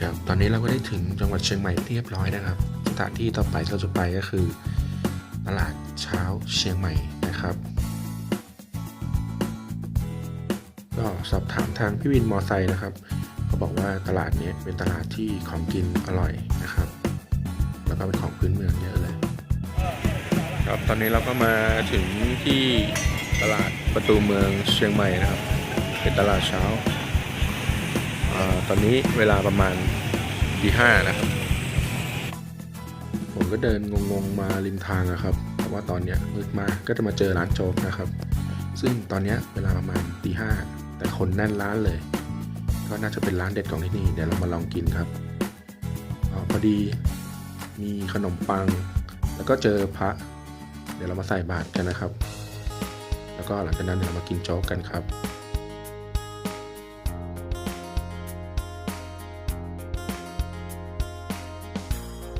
ครับตอนนี้เราก็ได้ถึงจังหวัดเชียงใหม่เรียบร้อยนะครับ สถานที่ต่อไปที่เราจะไปก็คือ ตลาดเช้าเชียงใหม่นะครับ ก็สอบถามทางพี่วินมอไซค์นะครับเขาบอกว่าตลาดนี้เป็นตลาดที่ของกินอร่อยนะครับ แล้วก็เป็นของพื้นเมืองเยอะเลย ครับตอนนี้เราก็มาถึงที่ตลาดประตูเมืองเชียงใหม่นะครับ เป็นตลาดเช้า ตอนนี้เวลาประมาณตีห้านะครับ ผมก็เดินงงๆมาริมทางนะครับเพราะว่าตอนเนี้ยมืดมากก็จะมาเจอร้านโจ๊กนะครับ ซึ่งตอนเนี้ยเวลาประมาณตีห้าแต่คนแน่นร้านเลย ก็น่าจะเป็นร้านเด็ดของที่นี่เดี๋ยวเรามาลองกินครับอพอดีมีขนมปัง แล้วก็เจอพระ เดี๋ยวเรามาใส่บาตรกันนะครับ แล้วก็หลังจากนั้นเดี๋ยวเรามากินโจ๊กกันครับ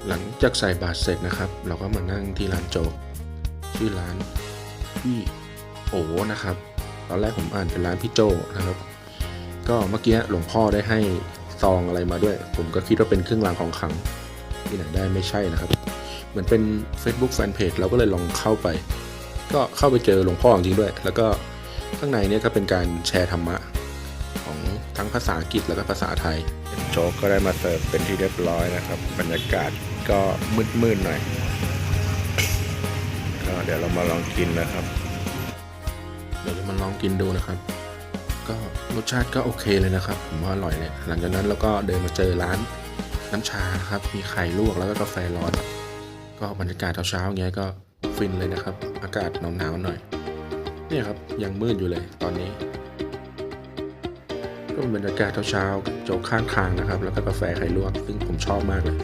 หลังจากใส่บาตรเสร็จนะครับ เราก็มานั่งที่ร้านโจ๊กชื่อร้านพี่โอนะครับ ตอนแรกผมอ่านเป็นร้านพี่โจนะครับ ก็เมื่อกี้หลวงพ่อได้ให้ซองอะไรมาด้วย ผมก็คิดว่าเป็นเครื่องรางของขลังที่ไหนได้ไม่ใช่นะครับ เหมือนเป็น Facebook Fanpage เราก็เลยลองเข้าไป ก็เข้าไปเจอหลวงพ่อจริงด้วย แล้วก็ข้างในเนี่ยก็เป็นการแชร์ธรรมะของทั้งภาษาอังกฤษแล้วก็ภาษาไทยโจ๊กก็ได้มาเสิร์ฟเป็นที่เรียบร้อยนะครับ บรรยากาศ ก็มืดๆหน่อยก็เดี๋ยวเรามาลองกินนะครับ เดี๋ยวจะมาลองกินดูนะครับ ก็รสชาติก็โอเคเลยนะครับ ผมว่าอร่อยเลยหลังจากนั้นเราก็เดินมาเจอร้านน้ำชานะครับ มีไข่ลวกแล้วก็กาแฟร้อน ก็บรรยากาศเช้าๆอย่างเงี้ยก็ฟินเลยนะครับ อากาศหนาวๆหน่อยเนี่ยครับยังมืดอยู่เลยตอนนี้ ก็เป็นบรรยากาศเช้าๆโจ๊กข้างทางนะครับ แล้วก็กาแฟไข่ลวกซึ่งผมชอบมากเลย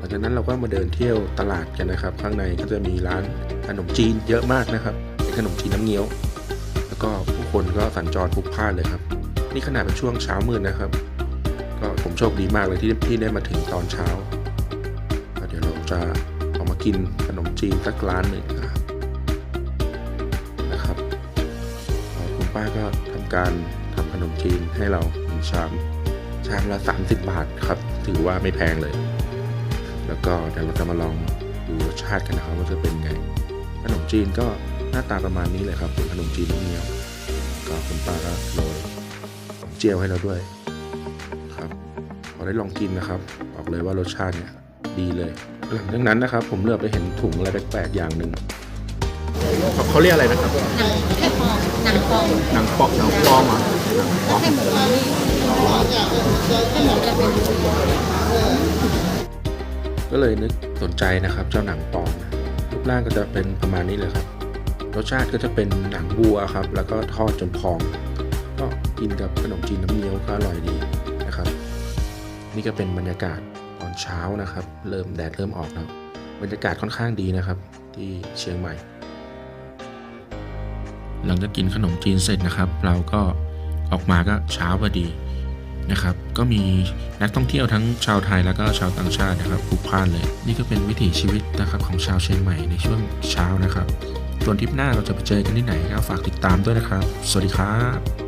ลังจากนั้นเราก็มาเดินเที่ยวตลาดกันนะครับ ข้างในก็จะมีร้านขนมจีนเยอะมากนะครับเป็นขนมจีนน้ำเงี้ยว แล้วก็ผู้คนก็สัญจรพลุกพล่านเลยครับ นี่ขนาดเป็นช่วงเช้ามืดนะครับ ก็ผมโชคดีมากเลยที่ที่ได้มาถึงตอนเช้า เดี๋ยวเราจะออกมากินขนมจีนสักร้านหนึ่งนะครับนะครับคุณป้าก็ทำการทำขนมจีนให้เราหนึ่งชามชามละ 30 บาทครับ ถือว่าไม่แพงเลย ก็เดี๋ยวเราจะมาลองดูรสชาติกันนะครับว่าจะเป็นไง ขนมจีนก็หน้าตาประมาณนี้เลยครับเป็นขนมจีนน้ำเงี้ยวก็คุณป้าก็โรยหอมเจียวให้เราด้วยครับพอได้ลองกินนะครับบอกเลยว่ารสชาติเนี่ยดีเลยหลังจากนั้นนะครับ ผมเลือกไปเห็นถุงอะไรแปลกๆอย่างหนึ่งเขาเขาเรียกอะไรนะครับหนังปองหนังปอกหนังปองอะหนังปอกให้หมูนี่ให้หมูจะเป็น ก็เลยนึกสนใจนะครับ เจ้าหนังปองนรูปร่างก็จะเป็นประมาณนี้เลยครับ รสชาติก็จะเป็นหนังวัวครับ แล้วก็ทอดจนพอง ก็กินกับขนมจีนน้ำเงี้ยวก็อร่อยดีนะครับ นี่ก็เป็นบรรยากาศตอนเช้านะครับ เริ่มแดดเริ่มออกแล้วบรรยากาศค่อนข้างดีนะครับ ที่เชียงใหม่ หลังจากกินขนมจีนเสร็จนะครับ เราก็ออกมาก็เช้าพอดี นะครับ ก็มีนักท่องเที่ยวทั้งชาวไทยแล้วก็ชาวต่างชาตินะครับผูกพล่านเลย นี่ก็เป็นวิถีชีวิตนะครับของชาวเชียงใหม่ในช่วงเช้านะครับ ส่วนทริปหน้าเราจะไปเจอกันที่ไหนก็ฝากติดตามด้วยนะครับ สวัสดีครับ